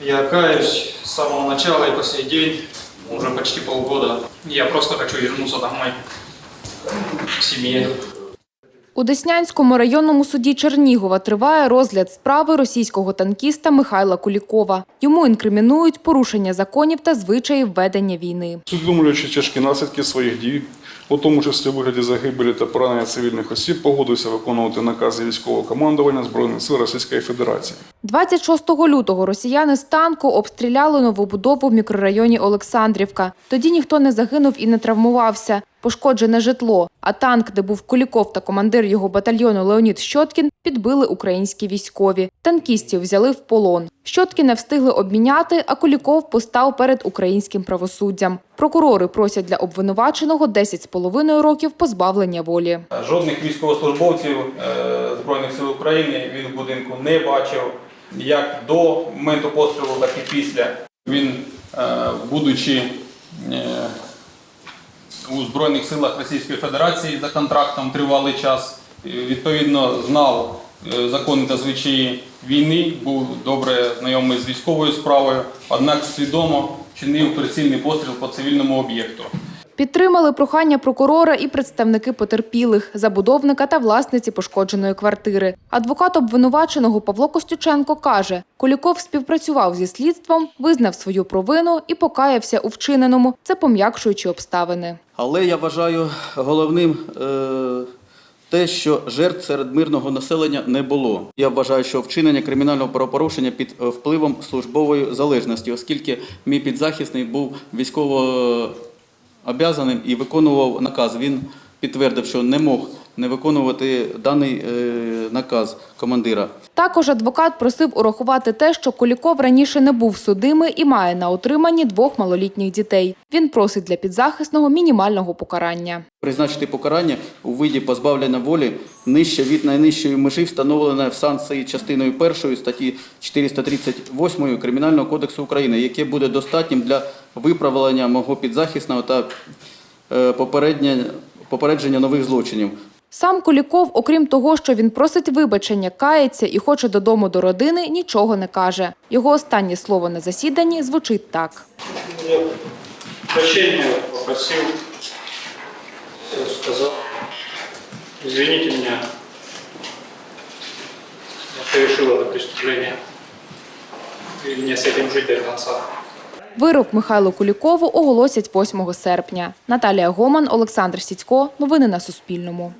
Я каюсь с самого начала и по сей день, уже почти полгода. Я просто хочу вернуться домой, к семье. У Деснянському районному суді Чернігова триває розгляд справи російського танкіста Михайла Кулікова. Йому інкримінують порушення законів та звичаїв ведення війни. Усвідомлюючи тяжкі наслідки своїх дій, у тому числі у вигляді загибелі та поранення цивільних осіб, погодився виконувати накази військового командування Збройних сил Російської Федерації. 26 лютого росіяни з танку обстріляли новобудову в мікрорайоні Олександрівка. Тоді ніхто не загинув і не травмувався. Пошкоджене житло, а танк, де був Куліков та командир його батальйону Леонід Щоткін, підбили українські військові. Танкістів взяли в полон. Щоткіна встигли обміняти, а Куліков постав перед українським правосуддям. Прокурори просять для обвинуваченого 10,5 років позбавлення волі. Жодних військовослужбовців е, Збройних сил України він в будинку не бачив. Як до моменту пострілу, так і після. Він, е, будучи е, у Збройних силах Російської Федерації за контрактом тривалий час, е, відповідно знав е, закони та звичаї війни, був добре знайомий з військовою справою, однак свідомо чинив прицільний постріл по цивільному об'єкту. Підтримали прохання прокурора і представники потерпілих, забудовника та власниці пошкодженої квартири. Адвокат обвинуваченого Павло Костюченко каже, Куліков співпрацював зі слідством, визнав свою провину і покаявся у вчиненому. Це пом'якшуючі обставини. Але я вважаю головним е, те, що жертв серед мирного населення не було. Я вважаю, що вчинення кримінального правопорушення під е, впливом службової залежності, оскільки мій підзахисний був військово обязаним і виконував наказ. Він підтвердив, що не мог не виконувати даний е, наказ командира. Також адвокат просив урахувати те, що Куліков раніше не був судимий і має на утриманні двох малолітніх дітей. Він просить для підзахисного мінімального покарання. Призначити покарання у виді позбавлення волі нижче від найнижчої межі, встановленої в санкції частиною 1 статті 438 Кримінального кодексу України, яке буде достатнім для виправлення мого підзахисного та е, попередження нових злочинів. Сам Куліков, окрім того, що він просить вибачення, кається і хоче додому до родини, нічого не каже. Його останнє слово на засіданні звучить так. Я прощения попросил, все сказал. Извините меня, я совершил это преступление. И мне с этим жить до конца. Вирок Михайлу Кулікову оголосять 8 серпня. Наталія Гоман, Олександр Сідько. Новини на Суспільному.